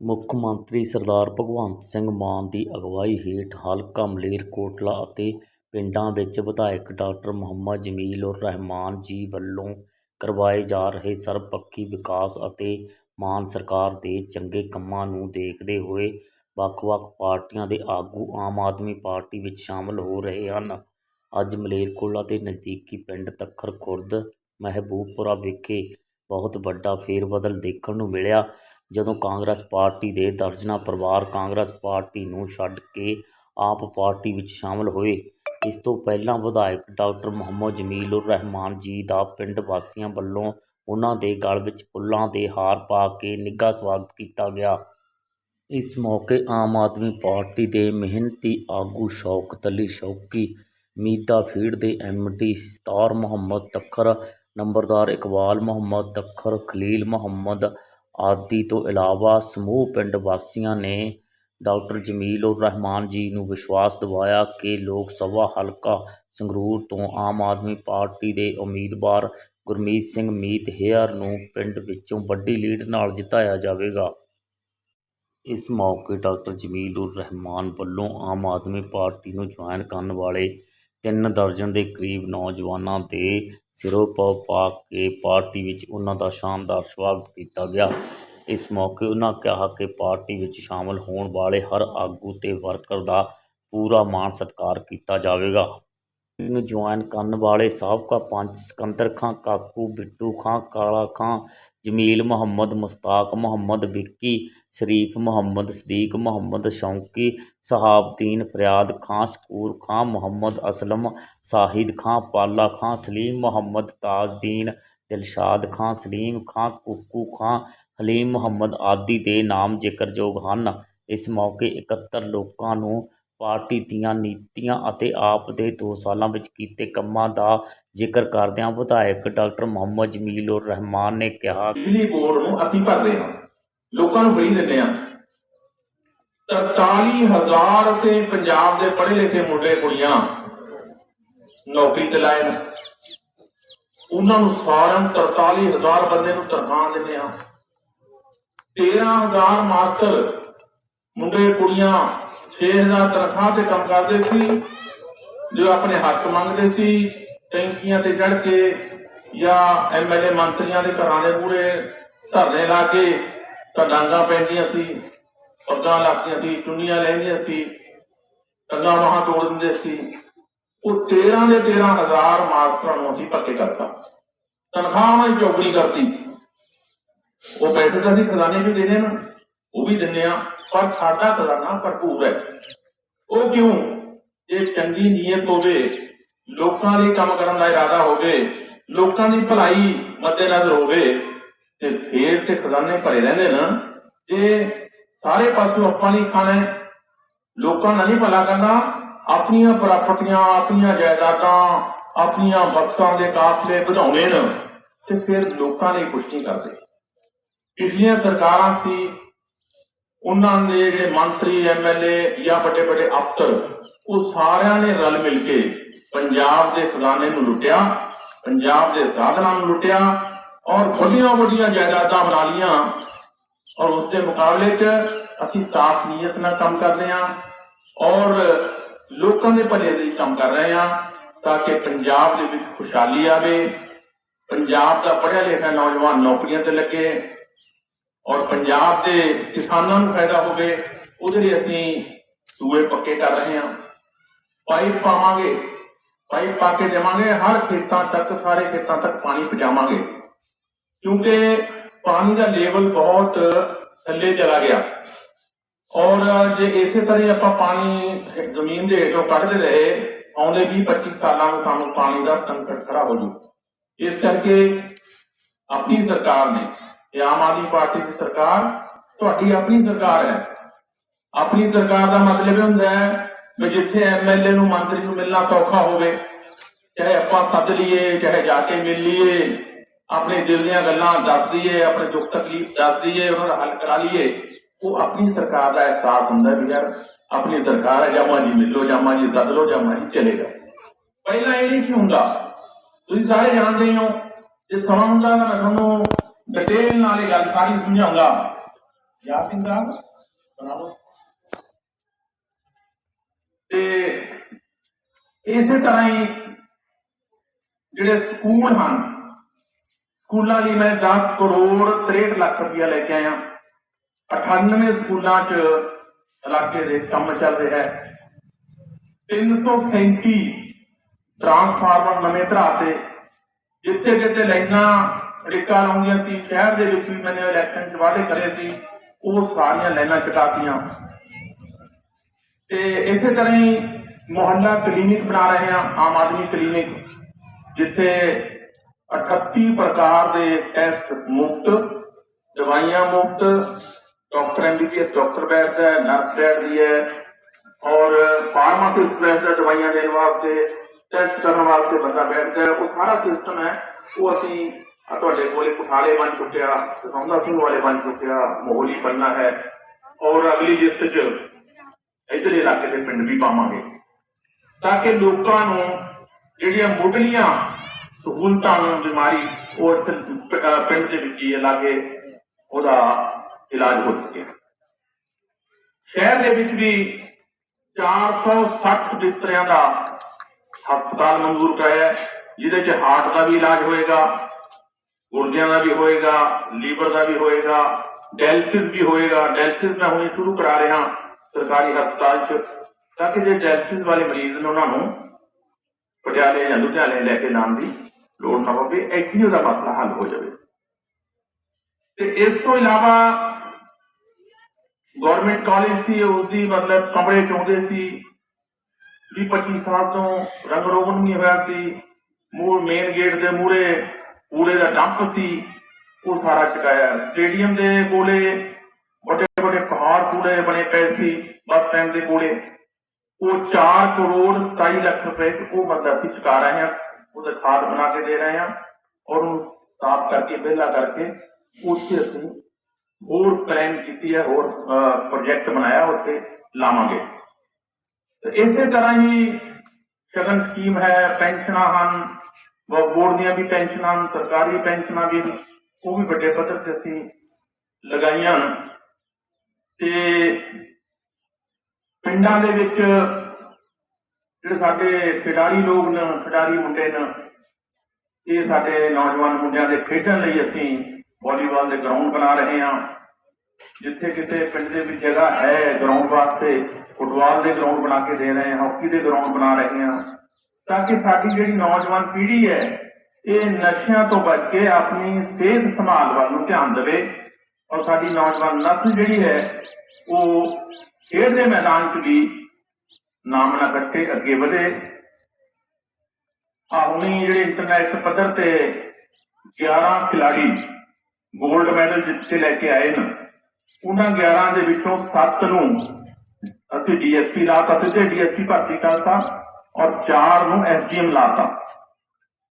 ਮੁੱਖ ਮੰਤਰੀ ਸਰਦਾਰ ਭਗਵੰਤ ਸਿੰਘ ਮਾਨ ਦੀ ਅਗਵਾਈ ਹੇਠ ਹਲਕਾ ਮਲੇਰਕੋਟਲਾ ਅਤੇ ਪਿੰਡਾਂ ਵਿੱਚ ਵਿਧਾਇਕ ਡਾਕਟਰ ਮੁਹੰਮਦ ਜਮੀਲ ਉਰ ਰਹਿਮਾਨ ਜੀ ਵੱਲੋਂ ਕਰਵਾਏ ਜਾ ਰਹੇ ਸਰਬਪੱਖੀ ਵਿਕਾਸ ਅਤੇ ਮਾਨ ਸਰਕਾਰ ਦੇ ਚੰਗੇ ਕੰਮਾਂ ਨੂੰ ਦੇਖਦੇ ਹੋਏ ਵੱਖ-ਵੱਖ ਪਾਰਟੀਆਂ ਦੇ ਆਗੂ ਆਮ ਆਦਮੀ ਪਾਰਟੀ ਵਿੱਚ ਸ਼ਾਮਲ ਹੋ ਰਹੇ ਹਨ। ਅੱਜ ਮਲੇਰਕੋਟਲਾ ਦੇ ਨਜ਼ਦੀਕੀ ਪਿੰਡ ਤੱਖਰ ਖੁਰਦ ਮਹਿਬੂਬਪੁਰਾ ਵਿਖੇ ਬਹੁਤ ਵੱਡਾ ਫੇਰਬਦਲ ਦੇਖਣ ਨੂੰ ਮਿਲਿਆ। ਜਦੋਂ ਕਾਂਗਰਸ ਪਾਰਟੀ ਦੇ ਦਰਜਨਾਂ ਪਰਿਵਾਰ ਕਾਂਗਰਸ ਪਾਰਟੀ ਨੂੰ ਛੱਡ ਕੇ ਆਪ ਪਾਰਟੀ ਵਿੱਚ ਸ਼ਾਮਲ ਹੋਏ, ਇਸ ਤੋਂ ਪਹਿਲਾਂ ਵਿਧਾਇਕ ਡਾਕਟਰ ਮੁਹੰਮਦ ਜਮੀਲ ਉਰ ਰਹਿਮਾਨ ਜੀ ਦਾ ਪਿੰਡ ਵਾਸੀਆਂ ਵੱਲੋਂ ਉਹਨਾਂ ਦੇ ਗਲ ਵਿੱਚ ਫੁੱਲਾਂ ਦੇ ਹਾਰ ਪਾ ਕੇ ਨਿੱਘਾ ਸਵਾਗਤ ਕੀਤਾ ਗਿਆ। ਇਸ ਮੌਕੇ ਆਮ ਆਦਮੀ ਪਾਰਟੀ ਦੇ ਮਿਹਨਤੀ ਆਗੂ ਸ਼ੌਕਤ ਅਲੀ ਸ਼ੌਕੀ ਮੀਤਾ ਫੀਡ ਦੇ ਐਮਡੀ ਸਤਾਰ ਮੁਹੰਮਦ ਤੱਖਰ, ਨੰਬਰਦਾਰ ਇਕਬਾਲ ਮੁਹੰਮਦ ਤੱਖਰ, ਖਲੀਲ ਮੁਹੰਮਦ ਆਦਿ ਤੋਂ ਇਲਾਵਾ ਸਮੂਹ ਪਿੰਡ ਵਾਸੀਆਂ ਨੇ ਡਾਕਟਰ ਜਮੀਲ ਉਰ ਰਹਿਮਾਨ ਜੀ ਨੂੰ ਵਿਸ਼ਵਾਸ ਦਿਵਾਇਆ ਕਿ ਲੋਕ ਸਭਾ ਹਲਕਾ ਸੰਗਰੂਰ ਤੋਂ ਆਮ ਆਦਮੀ ਪਾਰਟੀ ਦੇ ਉਮੀਦਵਾਰ ਗੁਰਮੀਤ ਸਿੰਘ ਮੀਤ ਹੇਅਰ ਨੂੰ ਪਿੰਡ ਵਿੱਚੋਂ ਵੱਡੀ ਲੀਡ ਨਾਲ ਜਿਤਾਇਆ ਜਾਵੇਗਾ। ਇਸ ਮੌਕੇ ਡਾਕਟਰ ਜਮੀਲ ਉਰ ਰਹਿਮਾਨ ਵੱਲੋਂ ਆਮ ਆਦਮੀ ਪਾਰਟੀ ਨੂੰ ਜੁਆਇਨ ਕਰਨ ਵਾਲੇ ਤਿੰਨ ਦਰਜਨ ਦੇ ਕਰੀਬ ਨੌਜਵਾਨਾਂ ਦੇ ਸਿਰੋਂ ਪਾ ਪਾ ਕੇ ਪਾਰਟੀ ਵਿੱਚ ਉਹਨਾਂ ਦਾ ਸ਼ਾਨਦਾਰ ਸਵਾਗਤ ਕੀਤਾ ਗਿਆ। ਇਸ ਮੌਕੇ ਉਹਨਾਂ ਕਿਹਾ ਕਿ ਪਾਰਟੀ ਵਿੱਚ ਸ਼ਾਮਲ ਹੋਣ ਵਾਲੇ ਹਰ ਆਗੂ ਤੇ ਵਰਕਰ ਦਾ ਪੂਰਾ ਮਾਣ ਸਤਿਕਾਰ ਕੀਤਾ ਜਾਵੇਗਾ। ਨੂੰ ਜੁਆਇਨ ਕਰਨ ਵਾਲੇ ਸਾਬਕਾ ਪੰਚ ਸਿਕੰਦਰ ਖਾਂ, ਕਾਕੂ, ਬਿੱਟੂ ਖਾਂ, ਕਾਲਾ ਖਾਂ, ਜਮੀਲ ਮੁਹੰਮਦ, ਮੁਸਤਾਕ ਮੁਹੰਮਦ, ਵਿੱਕੀ, ਸ਼ਰੀਫ ਮੁਹੰਮਦ, ਸਦੀਕ ਮੁਹੰਮਦ, ਸ਼ੌਂਕੀ, ਸਹਾਬਦੀਨ, ਫਰਿਆਦ ਖਾਂ, ਸਕੂਰ ਖਾਂ, ਮੁਹੰਮਦ ਅਸਲਮ, ਸਾਹਿਦ ਖਾਂ, ਪਾਲਾ ਖਾਂ, ਸਲੀਮ ਮੁਹੰਮਦ, ਤਾਜਦੀਨ, ਦਿਲਸ਼ਾਦ ਖਾਂ, ਸਲੀਮ ਖਾਂ, ਕੁੱਕੂ ਖਾਂ, ਹਲੀਮ ਮੁਹੰਮਦ ਆਦਿ ਦੇ ਨਾਮ ਜ਼ਿਕਰਯੋਗ ਹਨ। ਇਸ ਮੌਕੇ 71 ਲੋਕਾਂ ਨੂੰ ਪਾਰਟੀ ਦੀਆਂ ਨੀਤੀਆਂ ਅਤੇ ਆਪ ਦੇ ਦੋ ਸਾਲਾਂ ਵਿੱਚ ਕੀਤੇ ਕੰਮਾਂ ਦਾ ਜ਼ਿਕਰ ਕਰਦਿਆਂ ਵਿਧਾਇਕ ਡਾਕਟਰ ਮੁਹੰਮਦ ਜਮੀਲ ਉਰ ਰਹਿਮਾਨ ਨੇ ਕਿਹਾ ਬਿਜਲੀ ਬੋਰਡ ਨੂੰ ਅਸੀਂ ਭਰਦੇ ਹਾਂ, ਲੋਕਾਂ ਨੂੰ ਫਰੀ ਦਿੰਦੇ ਹਾਂ 43000 ਸੇ ਪੰਜਾਬ ਦੇ ਪੜ੍ਹੇ ਲਿਖੇ ਮੁੰਡੇ ਕੁੜੀਆਂ ਨੌਕਰੀ ਤੇ ਲਾਏ ਨੇ। ਉਹਨਾਂ ਨੂੰ ਸਾਰਿਆਂ ਨੂੰ 43000 ਬੰਦੇ ਨੂੰ ਤਨਖਾਹ ਦਿੰਦੇ ਹਾਂ। 13000 ਮਾਤਰ ਮੁੰਡੇ ਕੁੜੀਆਂ 6000 ਤਨਖਾਹ ਤੇ ਕੰਮ ਕਰਦੇ ਸੀ, ਜੋ ਆਪਣੇ ਹੱਕ ਮੰਗਦੇ ਸੀ, ਟੈਂਕੀਆਂ ਤੇ ਚੜ ਕੇ ਜਾਂ ਐਮਐਲਏ ਮੰਤਰੀਆਂ ਦੇ ਘਰਾਂ ਦੇ ਮੂਹਰੇ ਧਰਨੇ ਲਾ ਕੇ ਤਾਂ ਪੈਂਦੀਆਂ ਸੀ, ਪੱਗਾਂ ਲੱਗਦੀਆਂ ਸੀ, ਚੁੰਨੀਆਂ ਲੈਂਦੀਆਂ ਸੀ ਕੰਗਾ ਮਹਾ ਤੋੜ ਦਿੰਦੇ ਸੀ। ਉਹ 13 ਦੇ 13000 ਮਾਸਟਰਾਂ ਨੂੰ ਅਸੀਂ ਪੱਕੇ ਕਰਤਾ। ਤਨਖਾਹਾਂ ਹੀ ਚੌਗਣੀ ਕਰਤੀ। ਉਹ ਪੈਸੇ ਤਾਂ ਅਸੀਂ ਖਜ਼ਾਨੇ 'ਚ ਦੇਣੇ ਨਾ। ਉਹ ਵੀ ਦਿੰਦੇ ਆ ਪਰ ਸਾਡਾ ਖਜ਼ਾਨਾ ਭਰਪੂਰ ਹੈ। ਉਹ ਕਿਉਂ? ਇਹ ਚੰਗੀ ਨੀਅਤ ਹੋਵੇ, ਲੋਕਾਂ ਲਈ ਕੰਮ ਕਰਨ ਦਾ ਇਰਾਦਾ ਹੋਵੇ, ਲੋਕਾਂ ਦੀ ਭਲਾਈ ਮੱਦੇਨਜ਼ਰ ਹੋਵੇ, ਤੇ ਫੇਰ ਤੇ ਖਜ਼ਾਨੇ ਭਰੇ ਰਹਿੰਦੇ ਨਾ। ਜੇ ਸਾਰੇ ਪਾਸੋਂ ਆਪਾਂ ਨਹੀਂ ਖਾਣਾ ਲੋਕਾਂ ਨਾਲ ਨਹੀਂ ਭਲਾ ਕਰਨਾ। ਆਪਣੀਆਂ ਪ੍ਰਾਪਰਟੀਆਂ, ਆਪਣੀਆਂ ਜਾਇਦਾਦਾਂ, ਆਪਣੀਆਂ ਵਸਤਾਂ ਦੇ ਕਾਫਲੇ ਵਧਾਉਣੇ ਨੇ, ਤੇ ਫਿਰ ਲੋਕਾਂ ਲਈ ਕੁਝ ਨਹੀਂ ਕਰਦੇ। ਪਿਛਲੀਆਂ ਸਰਕਾਰਾਂ ਸੀ ਉਹਨਾਂ ਦੇ ਜਿਹੜੇ ਮੰਤਰੀ ਐਮਐਲਏ ਜਾਂ ਵੱਡੇ ਵੱਡੇ ਅਫਸਰ, ਉਹ ਸਾਰਿਆਂ ਨੇ ਰਲ ਮਿਲ ਕੇ ਪੰਜਾਬ ਦੇ ਖਜ਼ਾਨੇ ਨੂੰ ਲੁੱਟਿਆ, ਪੰਜਾਬ ਦੇ ਸਾਧਨਾਂ ਨੂੰ ਲੁੱਟਿਆ ਔਰ ਵੱਡੀਆਂ ਵੱਡੀਆਂ ਜਾਇਦਾਦਾਂ ਬਣਾ ਲੀਆਂ ਔਰ ਉਸ ਦੇ ਮੁਕਾਬਲੇ 'ਚ ਅਸੀਂ ਸਾਫ਼ ਨੀਅਤ ਨਾਲ ਕੰਮ ਕਰਦੇ ਹਾਂ ਔਰ ਲੋਕਾਂ ਦੇ ਭਲੇ ਲਈ ਕੰਮ ਕਰ ਰਹੇ ਹਾਂ ਤਾਂ ਕਿ ਪੰਜਾਬ ਦੇ ਵਿੱਚ ਖੁਸ਼ਹਾਲੀ ਆਵੇ, ਪੰਜਾਬ ਦਾ ਪੜ੍ਹਿਆ ਲਿਖਿਆ ਨੌਜਵਾਨ ਨੌਕਰੀਆਂ ਤੇ ਲੱਗੇ ਔਰ ਪੰਜਾਬ ਦੇ ਕਿਸਾਨਾਂ ਨੂੰ ਫਾਇਦਾ ਹੋਵੇ ਉਹਦੇ ਲਈ ਅਸੀਂ ਸੂਏ ਪੱਕੇ ਕਰ ਰਹੇ ਹਾਂ, ਪਾਈਪ ਪਾਵਾਂਗੇ, ਪਾਈਪ ਪਾ ਕੇ ਜਾਵਾਂਗੇ ਹਰ ਖੇਤਾਂ ਤੱਕ, ਸਾਰੇ ਖੇਤਾਂ ਤੱਕ ਪਾਣੀ ਪਹੁੰਚਾਵਾਂਗੇ। ਕਿਉਂਕਿ ਪਾਣੀ ਦਾ ਲੈਵਲ ਬਹੁਤ ਥੱਲੇ ਚਲਾ ਗਿਆ। ਔਰ ਜੇ ਇਸੇ ਤਰ੍ਹਾਂ ਹੀ ਆਪਾਂ ਪਾਣੀ ਜ਼ਮੀਨ ਦੇ ਹੇਠੋਂ ਕੱਢਦੇ ਰਹੇ, ਆਉਂਦੇ 20 25 ਸਾਲਾਂ ਨੂੰ ਸਾਨੂੰ ਪਾਣੀ ਦਾ ਸੰਕਟ ਖੜਾ ਹੋ ਜੂ ਇਸ ਕਰਕੇ ਆਪਣੀ ਸਰਕਾਰ ਨੇ ਇਹ ਆਮ ਆਦਮੀ ਪਾਰਟੀ ਦੀ ਸਰਕਾਰ ਤੁਹਾਡੀ ਆਪਣੀ ਸਰਕਾਰ ਹੈ। ਆਪਣੀ ਸਰਕਾਰ ਦਾ ਮਤਲਬ ਇਹ ਹੁੰਦਾ ਹੈ ਕਿ ਜਿੱਥੇ ਐਮਐਲਏ ਨੂੰ ਮੰਤਰੀ ਨੂੰ ਮਿਲਣਾ ਸੌਖਾ ਹੋਵੇ, ਚਾਹੇ ਆਪਾਂ ਸੱਦ ਲਈਏ, ਚਾਹੇ ਜਾ ਕੇ ਮਿਲ ਲਈਏ, ਆਪਣੇ ਦਿਲ ਦੀਆਂ ਗੱਲਾਂ ਦੱਸ ਦਈਏ, ਆਪਣੇ ਦੁੱਖ ਤਕਲੀਫ ਦੱਸ ਦਈਏ, ਉਹਨਾਂ ਦਾ ਹੱਲ ਕਰਾ ਲਈਏ, ਉਹ ਆਪਣੀ ਸਰਕਾਰ ਦਾ ਅਹਿਸਾਸ ਹੁੰਦਾ ਵੀ ਯਾਰ ਆਪਣੀ ਸਰਕਾਰ ਹੈ ਜਾਮਾ ਜੀ ਮਿਲੋ ਜਾਮਾ ਜੀ ਸੱਦ ਲਓ ਜਾਮਾ ਜੀ ਚਲੇ ਜਾਓ। ਪਹਿਲਾਂ ਇਹ ਨਹੀਂ ਸੀ ਹੁੰਦਾ। ਤੁਸੀਂ ਸਾਰੇ ਜਾਣਦੇ ਹੋ ਜੇ ਸਮਾਂ ਹੁੰਦਾ ਤਾਂ ਮੈਂ ਤੁਹਾਨੂੰ ਡਿਟੇਲ ਨਾਲ ਇਹ ਗੱਲ ਸਾਰੀ ਸਮਝਾਉਂਗਾ ਯਾ ਸਿੰਘ ਸਾਹਿਬ ਬਣਾਓ ਤੇ ਇਸੇ ਤਰ੍ਹਾਂ ਹੀ ਜਿਹੜੇ ਸਕੂਲ ਹਨ, ਸਕੂਲਾਂ ਲਈ ਮੈਂ 10 ਕਰੋੜ 63 ਲੱਖ ਰੁਪਇਆ ਲੈ ਕੇ ਆਇਆ। 98 ਸਕੂਲਾਂ 'ਚ ਇਲਾਕੇ ਦੇ ਕੰਮ ਚੱਲ ਰਿਹਾ ਹੈ। 337 ਟਰਾਂਸਫਾਰਮਰ ਨਵੇਂ ਧਰਾ ਤੇ ਜਿੱਥੇ ਕਿਤੇ ਲਾਈਨਾਂ ਅੜਿੱਕਾ ਲਾਉਂਦੀਆਂ ਸੀ, ਸ਼ਹਿਰ ਦੇ ਵਿੱਚ ਵੀ ਮੈंने ਇਲੈਕਸ਼ਨ 'ਚ ਵਾਅਦੇ ਕਰੇ ਸੀ, ਉਹ ਸਾਰੀਆਂ ਲਾਈਨਾਂ ਚੁਕਾਤੀਆਂ ਤੇ ਇਸੇ ਤਰ੍ਹਾਂ ਹੀ ਮੁਹੱਲਾ ਕਲੀਨਿਕ ਬਣਾ ਰਹੇ ਹਾਂ, ਆਮ ਆਦਮੀ ਕਲੀਨਿਕ, ਜਿੱਥੇ 38 ਪ੍ਰਕਾਰ ਦੇ ਟੈਸਟ ਮੁਫਤ, ਦਵਾਈਆਂ ਮੁਫਤ ਡਾਕਟਰ ਐਮਬੀਬੀਐਸ ਡਾਕਟਰ ਬੈਠਦਾ ਹੈ ਨਰਸ ਬੈਠਦੀ ਹੈ, ਔਰ ਫਾਰਮਾਸਿਸਟ ਬੈਠਦਾ ਦਵਾਈਆਂ ਦੇਣ ਵਾਸਤੇ ਟੈਸਟ ਕਰਨ ਵਾਸਤੇ ਬੰਦਾ ਬੈਠਦਾ ਹੈ, ਉਹ ਸਾਰਾ ਸਿਸਟਮ ਹੈ, ਉਹ ਅਸੀਂ ਤੁਹਾਡੇ ਕੋਲੇ ਕੁਠਾਲੇ ਬਣ ਚੁੱਕਿਆ ਦਸੌਂਦਾ ਸਿੰਘ ਵਾਲੇ ਬਣ ਚੁੱਕਿਆ ਮੋਹਲੀ ਬਣਨਾ ਹੈ। ਔਰ ਅਗਲੀ ਲਿਸਟ 'ਚ ਇਧਰਲੇ ਇਲਾਕੇ ਦੇ ਪਿੰਡ ਵੀ ਪਾਵਾਂਗੇ। ਤਾਂ ਕਿ ਲੋਕਾਂ ਨੂੰ ਜਿਹੜੀਆਂ ਮੁੱਢਲੀਆਂ ਸਹੂਲਤਾਂ ਨੂੰ ਬਿਮਾਰੀ ਉਹ ਪਿੰਡ ਦੇ ਵਿੱਚ ਹੀ ਲਾਗੇ ਉਹਦਾ ਇਲਾਜ ਹੋ ਸਕੇ। ਸ਼ਹਿਰ ਦੇ ਵਿੱਚ ਵੀ 460 ਬਿਸਤਰਿਆਂ ਦਾ ਹਸਪਤਾਲ ਮਨਜ਼ੂਰ ਕਰਾਇਆ ਜਿਹਦੇ 'ਚ ਹਾਰਟ ਦਾ ਵੀ ਇਲਾਜ ਹੋਏਗਾ ਗੁਰਦਿਆਂ ਦਾ ਵੀ ਹੋਏਗਾ, ਲੀਵਰ ਦਾ ਵੀ ਹੋਏਗਾ, ਡਾਇਲਿਸਿਸ ਵੀ ਹੋਏਗਾ। ਡਾਇਲਿਸਿਸ ਮੈਂ ਹੁਣੇ ਸ਼ੁਰੂ ਕਰਾ ਰਿਹਾ ਸਰਕਾਰੀ ਹਸਪਤਾਲ 'ਚ, ਤਾਂ ਕਿ ਜੇ ਡਾਇਲਿਸਿਸ ਵਾਲੇ ਮਰੀਜ਼ ਨੇ ਉਹਨਾਂ ਨੂੰ ਪਟਿਆਲੇ ਜਾਂ ਲੁਧਿਆਣੇ ਲੈ ਕੇ ਜਾਣ ਦੀ ਲੋੜ ਨਾ ਪਵੇ, ਇੱਥੇ ਉਹਦਾ ਮਸਲਾ ਹੱਲ ਹੋ ਜਾਵੇ। ਤੇ ਇਸ ਤੋਂ ਇਲਾਵਾ ਗਵਰਨਮੈਂਟ ਕਾਲਜ ਸੀ ਉਸ ਦੀ ਮਤਲਬ ਕਮਰੇ ਚਾਹੁੰਦੇ ਸੀ 25 ਸਾਲ ਤੋਂ ਰੰਗ ਰੋਗਨ ਨਹੀਂ ਹੋਇਆ ਸੀ। ਮੂਰ ਮੇਨ ਗੇਟ ਦੇ ਮੂਹਰੇ ਕੂੜੇ ਦਾ ਡੰਪ ਸੀ, ਉਹ ਸਾਰਾ ਚੁਕਾਇਆ ਸਟੇਡੀਅਮ ਦੇ ਕੋਲੇ ਵੱਡੇ ਵੱਡੇ ਪਹਾੜ ਕੂੜੇ ਬਣੇ ਪਏ ਸੀ, ਬੱਸ ਸਟੈਂਡ ਦੇ ਕੋਲੇ। ਉਹ 4 ਕਰੋੜ 27 ਲੱਖ ਰੁਪਏ ਉਹ ਮਤਲਬ ਅਸੀਂ ਚੁਕਾ ਰਹੇ ਹਾਂ। ਉਹਦਾ ਖਾਦ ਬਣਾ ਕੇ ਦੇ ਰਹੇ ਹਾਂ ਔਰ ਉਹਨੂੰ ਸਾਫ਼ ਕਰਕੇ, ਵਿਹਲਾ ਕਰਕੇ ਉੱਥੇ ਅਸੀਂ ਹੋਰ ਪਲਾਨ ਕੀਤੀ ਹੈ, ਹੋਰ ਪ੍ਰੋਜੈਕਟ ਬਣਾਇਆ, ਉੱਥੇ ਲਾਵਾਂਗੇ। ਤੇ ਇਸੇ ਤਰ੍ਹਾਂ ਹੀ ਸ਼ਗਨ ਸਕੀਮ ਹੈ, ਪੈਨਸ਼ਨਾਂ ਹਨ ਵ- ਬੋਰਡ ਦੀਆਂ ਵੀ ਪੈਨਸ਼ਨਾਂ ਸਰਕਾਰੀ ਪੈਨਸ਼ਨਾਂ ਵੀ ਉਹ ਵੀ ਵੱਡੇ ਪੱਧਰ ਤੇ ਅਸੀਂ ਲਗਾਈਆਂ ਹਨ। ਤੇ ਪਿੰਡਾਂ ਦੇ ਵਿੱਚ ਜਿਹੜੇ ਸਾਡੇ ਖਿਡਾਰੀ ਲੋਕ ਨੇ, ਖਿਡਾਰੀ ਮੁੰਡੇ ਨੇ, ਇਹ ਸਾਡੇ ਨੌਜਵਾਨ ਮੁੰਡਿਆਂ ਦੇ ਖੇਡਣ ਲਈ ਅਸੀਂ ਵਾਲੀਬਾਲ ਦੇ ਗਰਾਊਂਡ ਬਣਾ ਰਹੇ ਹਾਂ। ਜਿੱਥੇ ਕਿਤੇ ਪਿੰਡ ਦੇ ਵਿੱਚ ਜਗ੍ਹਾ ਹੈ, ਗਰਾਊਂਡ ਵਾਸਤੇ ਫੁੱਟਬਾਲ ਦੇ ਗਰਾਊਂਡ ਬਣਾ ਕੇ ਦੇ ਰਹੇ ਹਾਂ, ਹਾਕੀ ਦੇ ਗਰਾਊਂਡ ਬਣਾ ਰਹੇ ਹਾਂ। ਤਾਂ ਕਿ ਸਾਡੀ ਜਿਹੜੀ ਨੌਜਵਾਨ ਪੀੜ੍ਹੀ ਹੈ, ਇਹ ਨਸ਼ਿਆਂ ਤੋਂ ਬਚ ਕੇ ਆਪਣੀ ਸਿਹਤ ਸੰਭਾਲ ਵੱਲ ਨੂੰ ਧਿਆਨ ਦੇਵੇ। ਔਰ ਸਾਡੀ ਨੌਜਵਾਨ ਨਸਲ ਜਿਹੜੀ ਹੈ, ਉਹ ਖੇਡ ਦੇ ਮੈਦਾਨ 'ਚ ਵੀ ਨਾਮ ਨਾ ਕੱਟੇ, ਅੱਗੇ ਵਧੇ। ਆਉਣੀ ਜਿਹੜੇ ਇੰਟਰਨੈਸ਼ਨਲ ਪੱਧਰ ਤੇ 11 ਖਿਲਾੜੀ 골ਡ ਮੈਡਲ ਜਿੱਤ ਕੇ ਲੈ ਕੇ ਆਏ ਨੇ ਉਹਨਾਂ 11 ਦੇ ਵਿੱਚੋਂ 7 ਨੂੰ ਅਸੀਂ ਡੀਐਸਪੀ ਲਾਤਾ, ਸਿੱਧੇ ਡੀਐਸਪੀ ਭਰਤੀ ਕਰਤਾ। ਔਰ 4 ਨੂੰ ਐਸਡੀਐਮ ਲਾਤਾ।